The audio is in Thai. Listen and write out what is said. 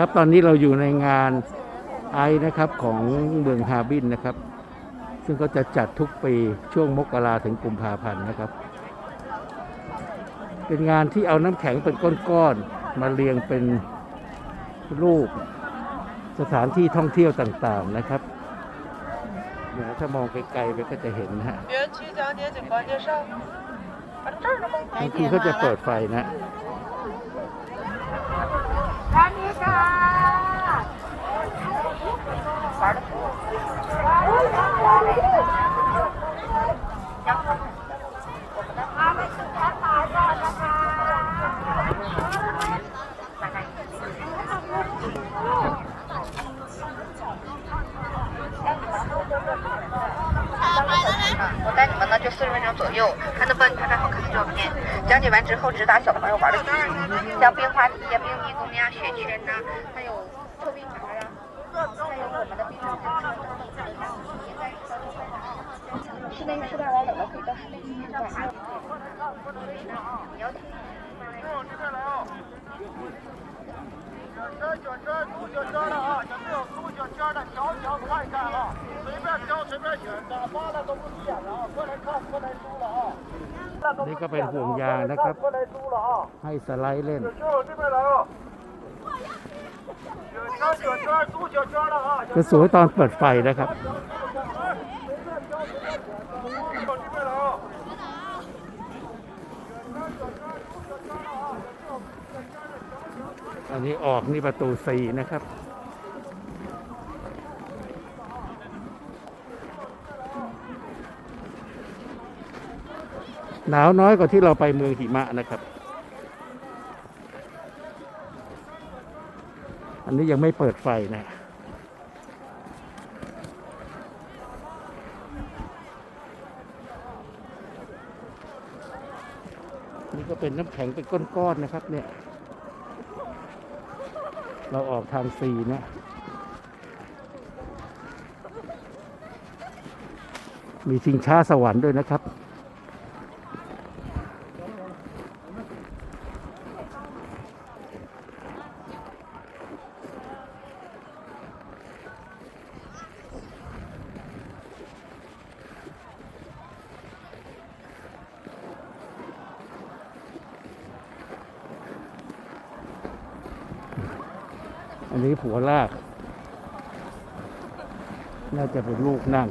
ครับตอนนี้เราอยู่ในงานไอนะครับของเมืองฮาบินนะครับ ซึ่งก็จะจัดทุกปีช่วงมกราถึงกุมภาพันธ์นะครับ เป็นงานที่เอาน้ำแข็งเป็นก้อนๆมาเรียงเป็นรูปสถานที่ท่องเที่ยวต่างๆนะครับเนี่ยถ้ามองไกลๆไปก็จะเห็นนะฮะนี่คือเขาจะเปิดไฟนะ 我带你们呢，就四十分钟左右，看能帮你拍拍好看的照片。讲解完之后，直达小朋友玩的区域，像冰滑梯呀、冰迷宫呀、雪圈呐、还有溜冰船啊，还有我们的冰上火车等等的体验在室内室外玩冷了可以到室内去玩啊。你要听这卷圈猪卷圈的啊，前面有猪卷圈的，瞧一瞧看一看 随便选，打发了都不急眼了啊，快来看，快来租了啊！ นี่ก็เป็นห่วงยางนะครับ 快来租了啊！ ให้สไลด์เล่น 卷圈往这边来啊！卷圈卷圈猪卷圈的啊， จะสวยตอนเปิดไฟนะครับ 往这边来啊！ อันนี้ออกนี่ประตูสี่นะครับ หนาวน้อยกว่าที่เราไปเมืองหิมะนะครับ อันนี้ยังไม่เปิดไฟนะนี่ก็เป็นน้ำแข็งเป็นก้อนๆนะครับ เนี่ย เราออกทางซีนะมีชิงช้าสวรรค์ด้วยนะครับ อันนี้ผัวลาก น่าจะเป็นลูกนั่ง